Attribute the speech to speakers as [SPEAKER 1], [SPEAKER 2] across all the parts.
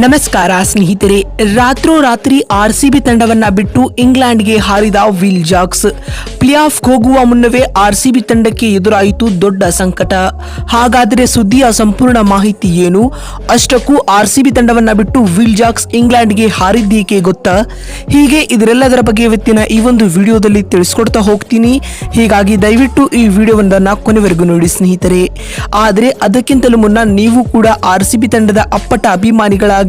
[SPEAKER 1] ನಮಸ್ಕಾರ ಸ್ನೇಹಿತರೆ, ರಾತ್ರೋರಾತ್ರಿ ಆರ್ ಸಿ ಬಿ ತಂಡವನ್ನ ಬಿಟ್ಟು ಇಂಗ್ಲೆಂಡ್ಗೆ ಹಾರಿದ ವಿಲ್ ಜಾಕ್ಸ್. ಪ್ಲೇ ಆಫ್ ಹೋಗುವ ಮುನ್ನವೇ ಆರ್ ಸಿ ಬಿ ತಂಡಕ್ಕೆ ಎದುರಾಯಿತು ದೊಡ್ಡ ಸಂಕಟ. ಹಾಗಾದರೆ ಸುದ್ದಿಯ ಸಂಪೂರ್ಣ ಮಾಹಿತಿ ಏನು? ಅಷ್ಟಕ್ಕೂ ಆರ್ ಸಿ ಬಿ ತಂಡವನ್ನ ಬಿಟ್ಟು ವಿಲ್ ಜಾಕ್ಸ್ ಇಂಗ್ಲೆಂಡ್ಗೆ ಹಾರಿದ್ದೇಕೆ ಗೊತ್ತಾ? ಹೀಗೆ ಇದರೆಲ್ಲದರ ಬಗ್ಗೆ ಇವತ್ತಿನ ಈ ಒಂದು ವಿಡಿಯೋದಲ್ಲಿ ತಿಳಿಸ್ಕೊಡ್ತಾ ಹೋಗ್ತೀನಿ. ಹೀಗಾಗಿ ದಯವಿಟ್ಟು ಈ ವಿಡಿಯೋವೊಂದನ್ನು ಕೊನೆವರೆಗೂ ನೋಡಿ ಸ್ನೇಹಿತರೆ. ಆದರೆ ಅದಕ್ಕಿಂತಲೂ ಮುನ್ನ ನೀವು ಕೂಡ ಆರ್ ಸಿ ತಂಡದ ಅಪ್ಪಟ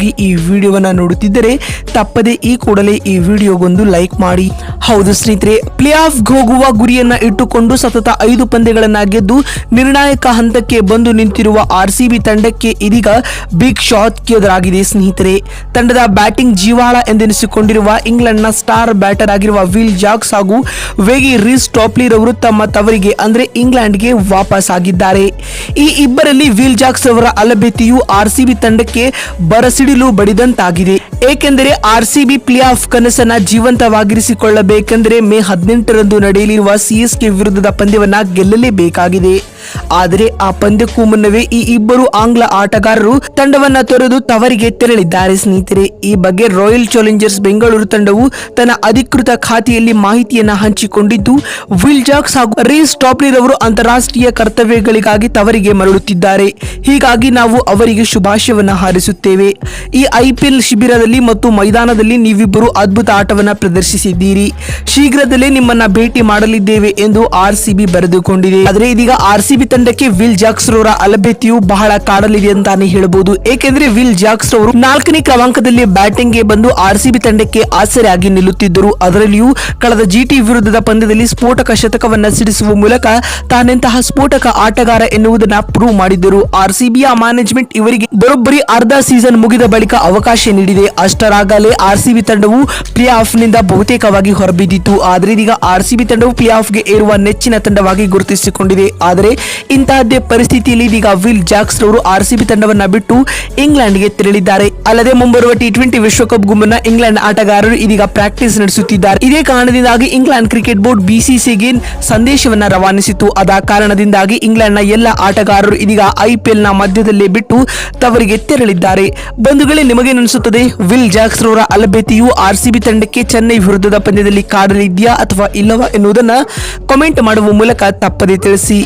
[SPEAKER 1] ಈ ವಿಡಿಯೋವನ್ನ ನೋಡುತ್ತಿದ್ದರೆ ತಪ್ಪದೆ ಈ ಕೂಡಲೇ ಈ ವಿಡಿಯೋಗೊಂದು ಲೈಕ್ ಮಾಡಿ. ಹೌದು ಸ್ನೇಹಿತರೆ, ಪ್ಲೇ ಆಫ್ ಹೋಗುವ ಗುರಿಯನ್ನ ಇಟ್ಟುಕೊಂಡು ಸತತ ಐದು ಪಂದ್ಯಗಳನ್ನ ಗೆದ್ದು ನಿರ್ಣಾಯಕ ಹಂತಕ್ಕೆ ಬಂದು ನಿಂತಿರುವ ಆರ್ ತಂಡಕ್ಕೆ ಇದೀಗ ಬಿಗ್ ಶಾಟ್ ಎದುರಾಗಿದೆ ಸ್ನೇಹಿತರೆ. ತಂಡದ ಬ್ಯಾಟಿಂಗ್ ಜೀವಾಳ ಎಂದೆನಿಸಿಕೊಂಡಿರುವ ಇಂಗ್ಲೆಂಡ್ನ ಸ್ಟಾರ್ ಬ್ಯಾಟರ್ ಆಗಿರುವ ವಿಲ್ ಜಾಕ್ಸ್ ಹಾಗೂ ವೇಗಿ ರಿಸ್ ಟಾಪ್ಲಿರ್ ಅವರು ತಮ್ಮ ತವರಿಗೆ ಅಂದ್ರೆ ಇಂಗ್ಲೆಂಡ್ಗೆ ವಾಪಸ್ ಆಗಿದ್ದಾರೆ. ಈ ಇಬ್ಬರಲ್ಲಿ ವಿಲ್ ಜಾಕ್ಸ್ ಅವರ ಅಲಭ್ಯತೆಯು ಆರ್ ತಂಡಕ್ಕೆ ಬಿ ಬರಸಿಡಿಲು ಬಡಿದಂತಾಗಿದೆ. ಏಕೆಂದರೆ R C B play off ಕನಸನ್ನ ಜೀವಂತವಾಗಿರಿಸಿಕೊಳ್ಳಬೇಕೆಂದರೆ ಮೇ ಹದಿನೆಂಟರಂದು ನಡೆಯಲಿರುವ ಸಿಎಸ್ಕೆ ವಿರುದ್ಧದ ಪಂದ್ಯವನ್ನ ಗೆಲ್ಲಲೇಬೇಕಾಗಿದೆ. ಆದರೆ ಆ ಪಂದ್ಯಕ್ಕೂ ಮುನ್ನವೇ ಈ ಇಬ್ಬರು ಆಂಗ್ಲ ಆಟಗಾರರು ತಂಡವನ್ನ ತೊರೆದು ತವರಿಗೆ ತೆರಳಿದ್ದಾರೆ. ಸ್ನೇಹಿತರೆ, ಈ ಬಗ್ಗೆ ರಾಯಲ್ ಚಾಲೆಂಜರ್ಸ್ ಬೆಂಗಳೂರು ತಂಡವು ತನ್ನ ಅಧಿಕೃತ ಖಾತೆಯಲ್ಲಿ ಮಾಹಿತಿಯನ್ನ ಹಂಚಿಕೊಂಡಿದ್ದು, ವಿಲ್ ಜಾಕ್ಸ್ ಹಾಗೂ ರೇಸ್ ಟಾಪ್ಲಿರ್ ಅವರು ಅಂತಾರಾಷ್ಟ್ರೀಯ ಕರ್ತವ್ಯಗಳಿಗಾಗಿ ತವರಿಗೆ ಮರಳುತ್ತಿದ್ದಾರೆ. ಹೀಗಾಗಿ ನಾವು ಅವರಿಗೆ ಶುಭಾಶಯವನ್ನ ಹಾರಿಸುತ್ತೇವೆ. ಈ ಐಪಿಎಲ್ ಶಿಬಿರದಲ್ಲಿ ಮತ್ತು ಮೈದಾನದಲ್ಲಿ ನೀವಿಬ್ಬರು ಅದ್ಭುತ ಆಟವನ್ನ ಪ್ರದರ್ಶಿಸಿದ್ದೀರಿ. ಶೀಘ್ರದಲ್ಲೇ ನಿಮ್ಮನ್ನ ಭೇಟಿ ಮಾಡಲಿದ್ದೇವೆ ಎಂದು ಆರ್ ಸಿಬಿ ಬರೆದುಕೊಂಡಿದೆ. ಆದರೆ ಇದೀಗ ಆರ್ ತಂಡಕ್ಕೆ ವಿಲ್ ಜಾಕ್ಸ್ ರವರ ಅಲಭ್ಯತೆಯು ಬಹಳ ಕಾಡಲಿದೆ ಅಂತಾನೆ ಹೇಳಬಹುದು. ಏಕೆಂದ್ರೆ ವಿಲ್ ಜಾಕ್ಸ್ ರವರು ನಾಲ್ಕನೇ ಕ್ರಮಾಂಕದಲ್ಲಿ ಬ್ಯಾಟಿಂಗ್ಗೆ ಬಂದು ಆರ್ ಸಿಬಿ ತಂಡಕ್ಕೆ ಆಸರೆಯಾಗಿ ನಿಲ್ಲುತ್ತಿದ್ದರು. ಅದರಲ್ಲಿಯೂ ಕಳೆದ ಜಿಟಿ ವಿರುದ್ಧದ ಪಂದ್ಯದಲ್ಲಿ ಸ್ಫೋಟಕ ಶತಕವನ್ನ ಸಿಡಿಸುವ ಮೂಲಕ ತಾನೆಂತಹ ಸ್ಫೋಟಕ ಆಟಗಾರ ಎನ್ನುವುದನ್ನ ಪ್ರೂವ್ ಮಾಡಿದ್ದರು. ಆರ್ ಸಿಬಿಯ ಮ್ಯಾನೇಜ್ಮೆಂಟ್ ಇವರಿಗೆ ಬರೋಬ್ಬರಿ ಅರ್ಧ ಸೀಸನ್ ಮುಗಿದ ಬಳಿಕ ಅವಕಾಶ ನೀಡಿದೆ. ಅಷ್ಟರಾಗಲೇ ಆರ್ ಸಿಬಿ ತಂಡವು ಪ್ಲೇ ಆಫ್ನಿಂದ ಬಹುತೇಕವಾಗಿ ಹೊರಬಿದ್ದಿತ್ತು. ಆದರೆ ಇದೀಗ ಆರ್ ಸಿಬಿ ತಂಡವು ಪ್ಲೇ ಆಫ್ಗೆ ಏರುವ ನೆಚ್ಚಿನ ತಂಡವಾಗಿ ಗುರುತಿಸಿಕೊಂಡಿದೆ. ಆದರೆ ಇಂತಹದ್ದೇ ಪರಿಸ್ಥಿತಿಯಲ್ಲಿ ಇದೀಗ ವಿಲ್ ಜಾಕ್ಸ್ ಅವರು ಆರ್ ಸಿಬಿ ತಂಡವನ್ನ ಬಿಟ್ಟು ಇಂಗ್ಲೆಂಡ್ಗೆ ತೆರಳಿದ್ದಾರೆ. ಅಲ್ಲದೆ ಮುಂಬರುವ ಟಿ ಟ್ವೆಂಟಿ ವಿಶ್ವಕಪ್ ಮುನ್ನ ಇಂಗ್ಲೆಂಡ್ ಆಟಗಾರರು ಇದೀಗ ಪ್ರಾಕ್ಟೀಸ್ ನಡೆಸುತ್ತಿದ್ದಾರೆ. ಇದೇ ಕಾರಣದಿಂದಾಗಿ ಇಂಗ್ಲೆಂಡ್ ಕ್ರಿಕೆಟ್ ಬೋರ್ಡ್ ಬಿಸಿಸಿಗೆ ಸಂದೇಶವನ್ನ ರವಾನಿಸಿತು ಅದ ಕಾರಣದಿಂದಾಗಿ ಇಂಗ್ಲೆಂಡ್ನ ಎಲ್ಲ ಆಟಗಾರರು ಇದೀಗ ಐಪಿಎಲ್ನ ಮಧ್ಯದಲ್ಲೇ ಬಿಟ್ಟು ತವರಿಗೆ ತೆರಳಿದ್ದಾರೆ. ಬಂಧುಗಳೇ, ನಿಮಗೆ ನಿಮಗೇನಿಸುತ್ತದೆ ವಿಲ್ ಜಾಕ್ಸ್ ರವರ ಅಲಭ್ಯತೆಯು ಆರ್ ಸಿಬಿ ತಂಡಕ್ಕೆ ಚೆನ್ನೈ ವಿರುದ್ಧದ ಪಂದ್ಯದಲ್ಲಿ ಕಾಡಲಿದೆಯಾ ಅಥವಾ ಇಲ್ಲವಾ ಎನ್ನುವುದನ್ನು? ಕಾಮೆಂಟ್ ಮಾಡುವ ಮೂಲಕ ತಪ್ಪದೇ ತಿಳಿಸಿ.